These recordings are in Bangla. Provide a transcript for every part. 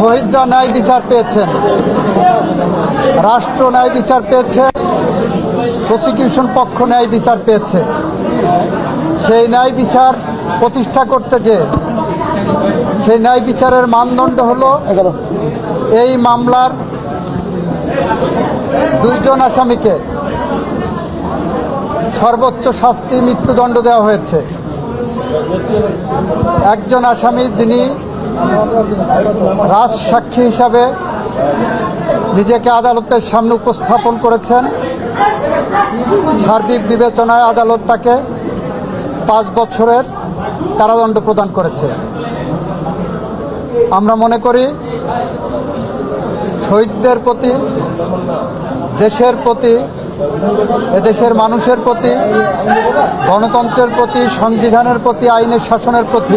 শহীদরা ন্যায় বিচার পেয়েছেন। রাষ্ট্র ন্যায় বিচার পেয়েছে প্রসিকিউশন পক্ষ ন্যায় বিচার পেয়েছে। সেই ন্যায় বিচার প্রতিষ্ঠা করতে যে সেই ন্যায় বিচারের মানদণ্ড হলো এই মামলার দুইজন আসামিকে সর্বোচ্চ শাস্তি মৃত্যুদণ্ড দেওয়া হয়েছে। একজন আসামি যিনি রাজ সাক্ষী হিসাবে নিজেকে আদালতের সামনে উপস্থাপন করেছেন। সার্বিক বিবেচনায় আদালত তাকে পাঁচ বছরের কারাদণ্ড প্রদান করেছে। আমরা মনে করি, শহীদদের প্রতি, দেশের প্রতি, এদেশের মানুষের প্রতি, গণতন্ত্রের প্রতি, সংবিধানের প্রতি, আইনের শাসনের প্রতি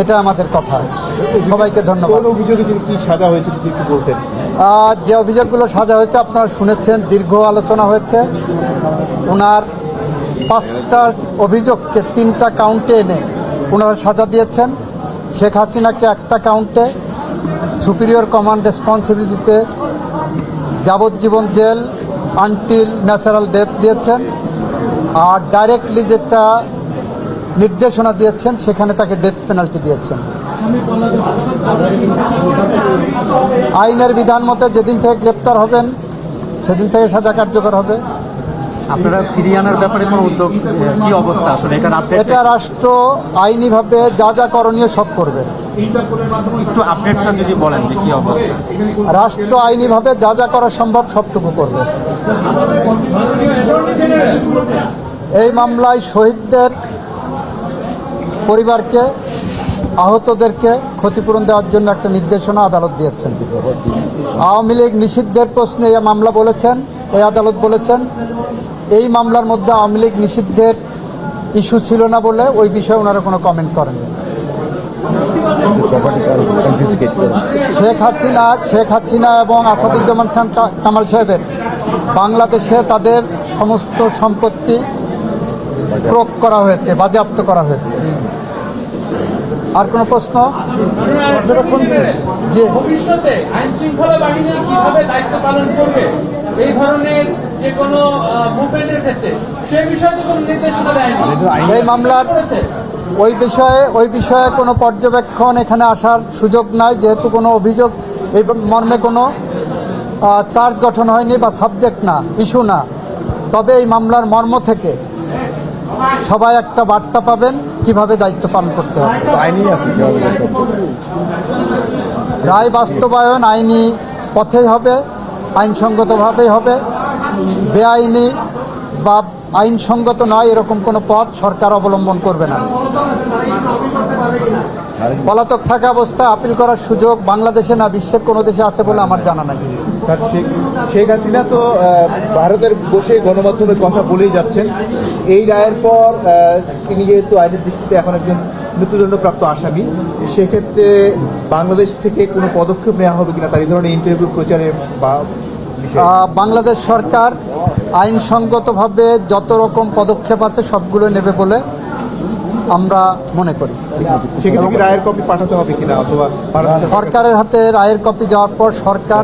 এটা আমাদের কথা। সবাইকে ধন্যবাদ। অভিযোগে কি সাজা হয়েছে যদি একটু বলতেন। যে অভিযোগগুলো সাজা হয়েছে আপনারা শুনেছেন দীর্ঘ আলোচনা হয়েছে। ওনার পাঁচটা অভিযোগকে তিনটা কাউন্টে এনে ওনারা সাজা দিয়েছেন। শেখ হাসিনাকে একটা কাউন্টে সুপিরিয়র কমান্ড রেসপন্সিবিলিটিতে যাবজ্জীবন জেল আনটিল ন্যাচারাল ডেথ দিয়েছেন। আর ডাইরেক্টলি যেটা নির্দেশনা দিয়েছেন সেখানে তাকে ডেথ পেনাল্টি দিয়েছেন। আইনের বিধান মতে যেদিন থেকে গ্রেপ্তার হবেন সেদিন থেকে সাজা কার্যকর হবে। আপনারা ফিরিয়ে আনার ব্যাপারে কোনো উদ্যোগ কি অবস্থা? আসলে এটা রাষ্ট্র আইনিভাবে যা যা করণীয় সব করবে। একটু আপডেটটা যদি বলেন যে কি অবস্থা। রাষ্ট্র আইনিভাবে যা যা করা সম্ভব সবটুকু করবে। এই মামলায় শহীদদের পরিবারকে, আহতদেরকে ক্ষতিপূরণ দেওয়ার জন্য একটা নির্দেশনা আদালত দিয়েছেন। আওয়ামী লীগ নিষিদ্ধের প্রশ্নে এই মামলা বলেছেন, এই আদালত বলেছেন, এই মামলার মধ্যে আওয়ামী লীগ নিষিদ্ধের ইস্যু ছিল না বলে ওই বিষয়ে ওনারা কোনো কমেন্ট করেননি। শেখ হাসিনা শেখ হাসিনা এবং আসাদুজ্জামান খান কামাল সাহেবের বাংলাদেশে তাদের সমস্ত সম্পত্তি প্রয়োগ করা হয়েছে, বাজেয়াপ্ত করা হয়েছে। আর কোনো প্রশ্ন? ভবিষ্যতে আইন শৃঙ্খলা বাহিনী কীভাবে দায়িত্ব পালন করবে? এই ধরনের যে কোনো মুভমেন্টের ক্ষেত্রে। সে বিষয়ে কোনো নির্দেশনা দেয়নি। এই মামলার ওই বিষয়ে ওই বিষয়ে কোনো পর্যবেক্ষণ এখানে আসার সুযোগ নাই যেহেতু কোনো অভিযোগ এই মর্মে কোনো চার্জ গঠন হয়নি বা সাবজেক্ট না ইস্যু না। তবে এই মামলার মর্ম থেকে সবাই একটা বার্তা পাবেন। কীভাবে দায়িত্ব পালন করতে হবে? আইনি আছে রায় বাস্তবায়ন আইনি পথেই হবে আইনসঙ্গতভাবেই হবে। বেআইনি বা আইনসঙ্গত নয় এরকম কোনো পথ সরকার অবলম্বন করবে না। পলাতক থাকা অবস্থায় আপিল করার সুযোগ বাংলাদেশে না বিশ্বের কোনো দেশে আছে বলে আমার জানা নাই। শেখ হাসিনা তো ভারতের বসে গণমাধ্যমের কথা বলেই যাচ্ছেন। এই রায়ের পর তিনি যেহেতু আইনের দৃষ্টিতে এখন একজন মৃত্যুদণ্ডপ্রাপ্ত আসামি সেক্ষেত্রে বাংলাদেশ থেকে কোনো পদক্ষেপ নেওয়া হবে কিনা তার এই ধরনের ইন্টারভিউ প্রচারে বা বাংলাদেশ সরকার আইনসঙ্গতভাবে যত রকম পদক্ষেপ আছে সবগুলো নেবে বলে আমরা মনে করি। রায়ের কপি পাঠাতে হবে কিনা অথবা সরকারের হাতে রায়ের কপি যাওয়ার পর সরকার